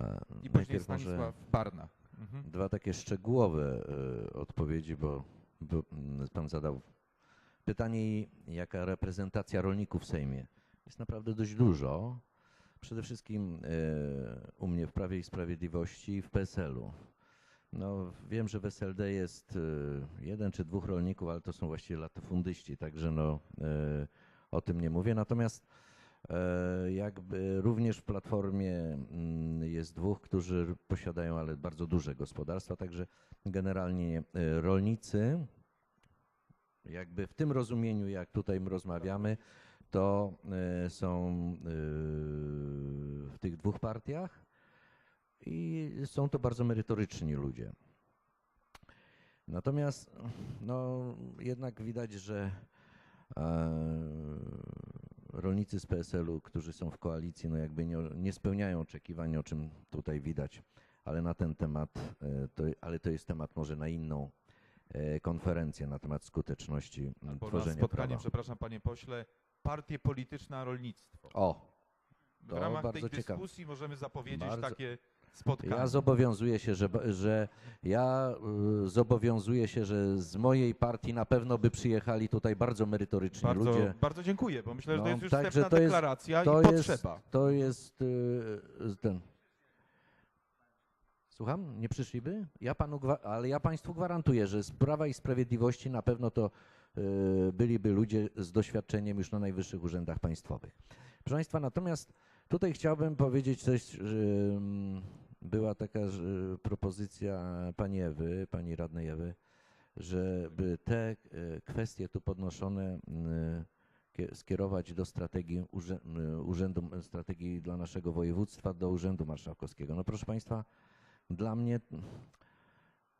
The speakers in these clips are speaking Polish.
E, I później Stanisław Barna. Mhm. Dwa takie szczegółowe e, odpowiedzi, bo, bo mm, pan zadał pytanie, jaka reprezentacja rolników w Sejmie. Jest naprawdę dość dużo. Przede wszystkim e, u mnie w Prawie i Sprawiedliwości i w PSL-u. No, wiem, że w SLD jest jeden czy dwóch rolników, ale to są właściwie latyfundyści, także no, o tym nie mówię. Natomiast jakby również w Platformie mm, jest dwóch, którzy posiadają ale bardzo duże gospodarstwa, także generalnie e, rolnicy, jakby w tym rozumieniu, jak tutaj my rozmawiamy, to e, są e, w tych dwóch partiach i są to bardzo merytoryczni ludzie. Natomiast no, jednak widać, że e, rolnicy z PSL-u, którzy są w koalicji, no jakby nie, nie spełniają oczekiwań, o czym tutaj widać, ale na ten temat, e, to, ale to jest temat może na inną e, konferencję na temat skuteczności Albo na tworzenia spotkanie, prawa. przepraszam panie pośle, partie polityczne, rolnictwo. O, W ramach tej ciekawe. dyskusji możemy zapowiedzieć Bardzo- takie Ja zobowiązuję się, że, że ja y, zobowiązuję się, że z mojej partii na pewno by przyjechali tutaj bardzo merytoryczni bardzo, ludzie. bardzo dziękuję, bo myślę, że to No, jest już także wstępna to jest- deklaracja i jest, potrzeba. to jest y, ten. Słucham? Nie przyszliby? Ja panu, gwa- ale ja państwu gwarantuję, że z Prawa i Sprawiedliwości na pewno to y, byliby ludzie z doświadczeniem już na najwyższych urzędach państwowych. Proszę państwa, natomiast tutaj chciałbym powiedzieć coś, mm, była taka propozycja pani Ewy, pani radnej Ewy, żeby te e, kwestie tu podnoszone kie- skierować do strategii y, Urzędu Strategii dla naszego województwa, do Urzędu Marszałkowskiego. No proszę Państwa, dla mnie,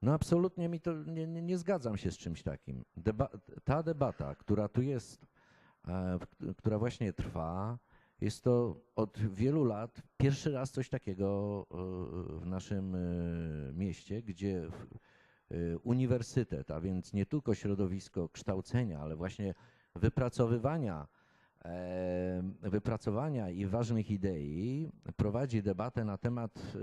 no absolutnie mi to, nie, nie, nie zgadzam się z czymś takim. Deba ta debata, która tu jest, e, która właśnie trwa, jest to od wielu lat pierwszy raz coś takiego e, w naszym e, mieście, gdzie e, uniwersytet, a więc nie tylko środowisko kształcenia, ale właśnie wypracowywania, wypracowania i ważnych idei prowadzi debatę na temat,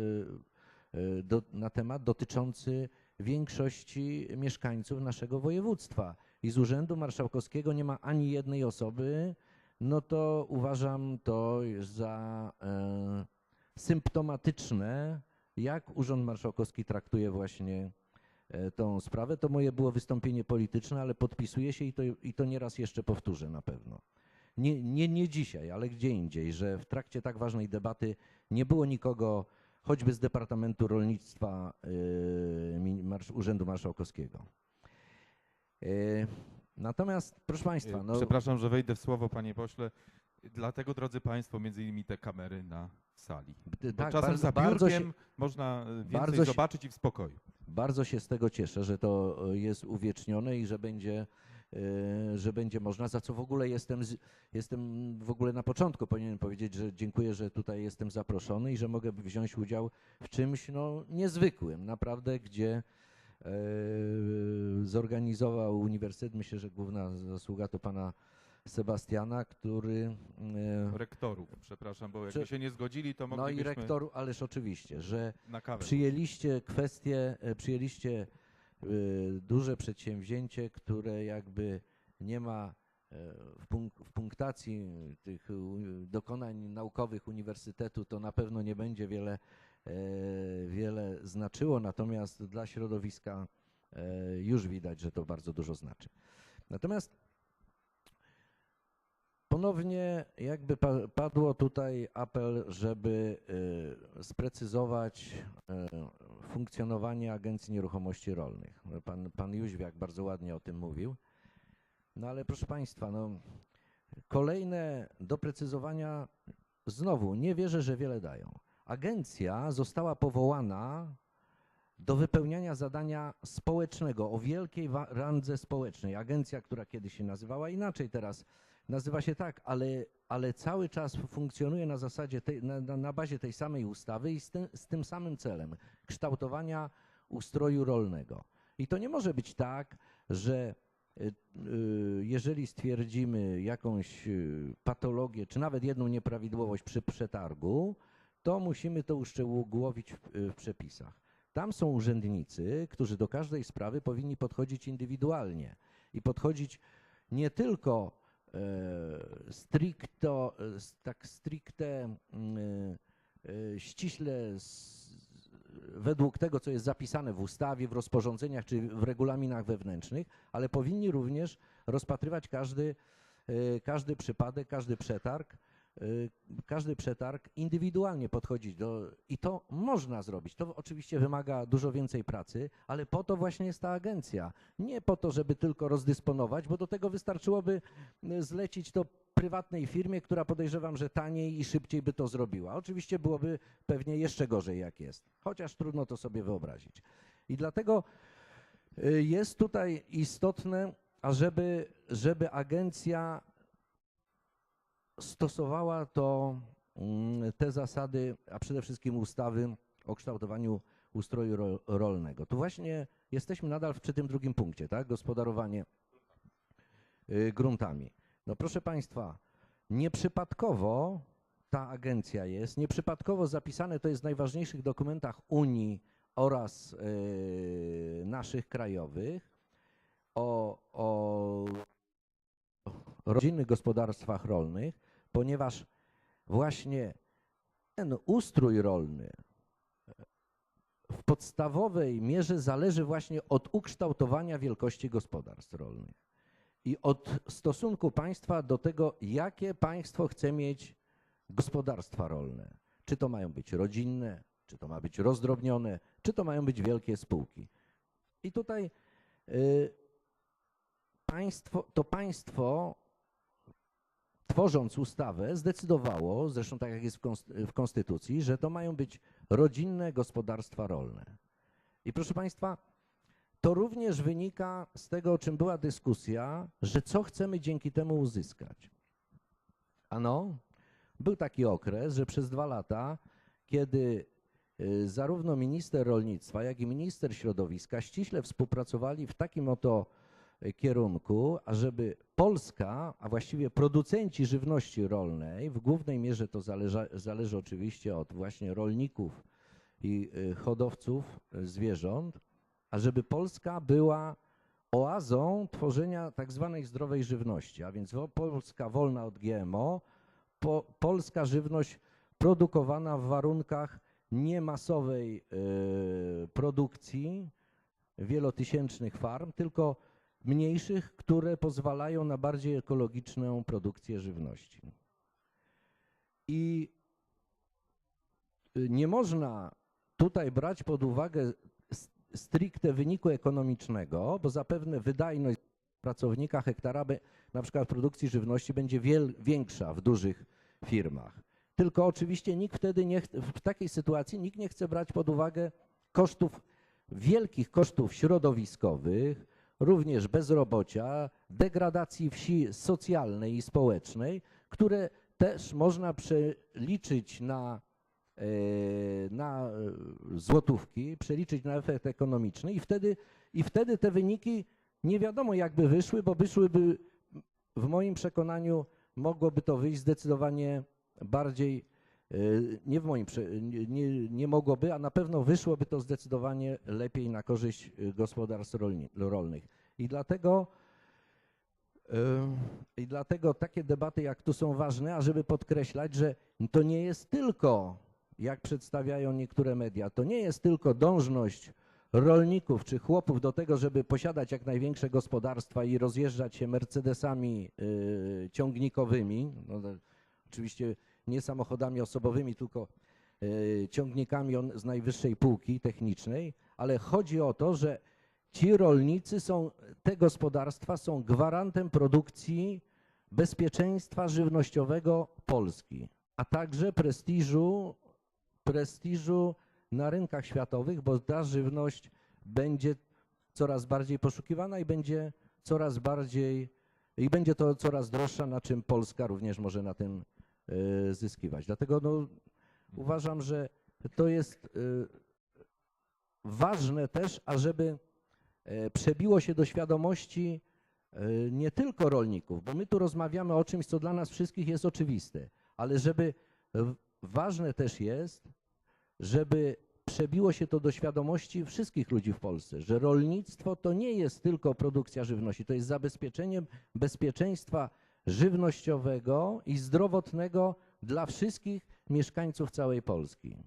na temat dotyczący większości mieszkańców naszego województwa. I z Urzędu Marszałkowskiego nie ma ani jednej osoby, no to uważam to za e, symptomatyczne, jak Urząd Marszałkowski traktuje właśnie e, tą sprawę. To moje było wystąpienie polityczne, ale podpisuję się i to, i to nieraz jeszcze powtórzę na pewno. Nie, nie, nie dzisiaj, ale gdzie indziej, że w trakcie tak ważnej debaty nie było nikogo, choćby z Departamentu Rolnictwa Marsz, Urzędu Marszałkowskiego. Natomiast, proszę Państwa, no, Przepraszam, że wejdę w słowo, panie pośle. Dlatego, drodzy państwo, między innymi te kamery na sali. Bo tak, czasem bardzo- za bardzo biurkiem się- można e, więcej się- zobaczyć i w spokoju. Bardzo się z tego cieszę, że to e, jest uwiecznione i że będzie, e, że będzie można, za co w ogóle jestem, jestem w ogóle na początku powinienem powiedzieć, że dziękuję, że tutaj jestem zaproszony i że mogę wziąć udział w czymś no, niezwykłym, naprawdę, gdzie zorganizował uniwersytet, myślę, że główna zasługa to pana Sebastiana, który e, Rektorów, przepraszam, bo jakby się nie zgodzili, to no i moglibyśmy rektoru, ależ oczywiście, że przyjęliście kwestię, e, przyjęliście e, duże przedsięwzięcie, które jakby nie ma e, w, punk- w punktacji tych dokonań naukowych uniwersytetu, to na pewno nie będzie wiele, e, wiele znaczyło, natomiast dla środowiska e, już widać, że to bardzo dużo znaczy. Natomiast Ponownie jakby pa- padło tutaj apel, żeby y, sprecyzować funkcjonowanie Agencji Nieruchomości Rolnych. Pan, pan Jóźwiak bardzo ładnie o tym mówił. No ale proszę Państwa, no, kolejne doprecyzowania znowu nie wierzę, że wiele dają. Agencja została powołana do wypełniania zadania społecznego o wielkiej randze społecznej. Agencja, która kiedyś się nazywała inaczej, teraz nazywa się tak, ale, ale cały czas funkcjonuje na zasadzie, tej, na, na, bazie tej samej ustawy i z tym, z tym samym celem kształtowania ustroju rolnego. I to nie może być tak, że y, y, jeżeli stwierdzimy jakąś y, patologię, czy nawet jedną nieprawidłowość przy przetargu, to musimy to uszczegółowić w, w przepisach. Tam są urzędnicy, którzy do każdej sprawy powinni podchodzić indywidualnie i podchodzić nie tylko e, stricto, e, tak stricte, mm, e, ściśle według tego, co jest zapisane w ustawie, w rozporządzeniach czy w regulaminach wewnętrznych, ale powinni również rozpatrywać każdy, każdy przypadek, każdy przetarg, każdy przetarg indywidualnie podchodzić do i to można zrobić. To oczywiście wymaga dużo więcej pracy, ale po to właśnie jest ta agencja. Nie po to, żeby tylko rozdysponować, bo do tego wystarczyłoby e, zlecić to prywatnej firmie, która podejrzewam, że taniej i szybciej by to zrobiła. Oczywiście byłoby pewnie jeszcze gorzej jak jest, chociaż trudno to sobie wyobrazić. I dlatego y, jest tutaj istotne, ażeby żeby agencja stosowała to, mm, te zasady, a przede wszystkim ustawy o kształtowaniu ustroju ro- rolnego. Tu właśnie jesteśmy nadal przy tym drugim punkcie, tak? Gospodarowanie y, gruntami. No proszę Państwa, nieprzypadkowo ta agencja jest, nieprzypadkowo zapisane to jest w najważniejszych dokumentach Unii oraz y, naszych krajowych o, o rodzinnych gospodarstwach rolnych, ponieważ właśnie ten ustrój rolny w podstawowej mierze zależy właśnie od ukształtowania wielkości gospodarstw rolnych i od stosunku państwa do tego, jakie państwo chce mieć gospodarstwa rolne. Czy to mają być rodzinne, czy to ma być rozdrobnione, czy to mają być wielkie spółki. I tutaj y, państwo, to państwo, tworząc ustawę, zdecydowało, zresztą tak jak jest w, konst- w Konstytucji, że to mają być rodzinne gospodarstwa rolne. I proszę Państwa, to również wynika z tego, o czym była dyskusja, że co chcemy dzięki temu uzyskać. Ano, był taki okres, że przez dwa lata, kiedy y, zarówno minister rolnictwa, jak i minister środowiska ściśle współpracowali w takim oto kierunku, ażeby Polska, a właściwie producenci żywności rolnej, w głównej mierze to zależy, zależy oczywiście od właśnie rolników i y, hodowców y, zwierząt, ażeby Polska była oazą tworzenia tak zwanej zdrowej żywności, a więc Polska wolna od GMO, po, polska żywność produkowana w warunkach niemasowej y, produkcji wielotysięcznych farm, tylko mniejszych, które pozwalają na bardziej ekologiczną produkcję żywności. I y, nie można tutaj brać pod uwagę stricte wyniku ekonomicznego, bo zapewne wydajność pracownika hektara na przykład w produkcji żywności będzie wiel, większa w dużych firmach. Tylko oczywiście nikt wtedy nie, w takiej sytuacji nikt nie chce brać pod uwagę kosztów, wielkich kosztów środowiskowych, również bezrobocia, degradacji wsi socjalnej i społecznej, które też można przeliczyć na, e, na złotówki, przeliczyć na efekt ekonomiczny i wtedy, i wtedy te wyniki nie wiadomo jakby wyszły, bo wyszłyby w moim przekonaniu mogłoby to wyjść zdecydowanie bardziej, e, nie w moim, nie, nie, mogłoby, a na pewno wyszłoby to zdecydowanie lepiej na korzyść e, gospodarstw rolnych. I dlatego, e, I dlatego takie debaty jak tu są ważne, ażeby podkreślać, że to nie jest tylko, jak przedstawiają niektóre media, to nie jest tylko dążność rolników czy chłopów do tego, żeby posiadać jak największe gospodarstwa i rozjeżdżać się Mercedesami y, ciągnikowymi, no, oczywiście nie samochodami osobowymi, tylko y, ciągnikami z najwyższej półki technicznej, ale chodzi o to, że ci rolnicy są, te gospodarstwa są gwarantem produkcji bezpieczeństwa żywnościowego Polski, a także prestiżu, prestiżu na rynkach światowych, bo ta żywność będzie coraz bardziej poszukiwana i będzie coraz bardziej i będzie to coraz droższa, na czym Polska również może na tym e, zyskiwać. Dlatego no, uważam, że to jest e, ważne też, ażeby przebiło się do świadomości e, nie tylko rolników, bo my tu rozmawiamy o czymś, co dla nas wszystkich jest oczywiste, ale żeby w- ważne też jest, żeby przebiło się to do świadomości wszystkich ludzi w Polsce, że rolnictwo to nie jest tylko produkcja żywności, to jest zabezpieczeniem bezpieczeństwa żywnościowego i zdrowotnego dla wszystkich mieszkańców całej Polski.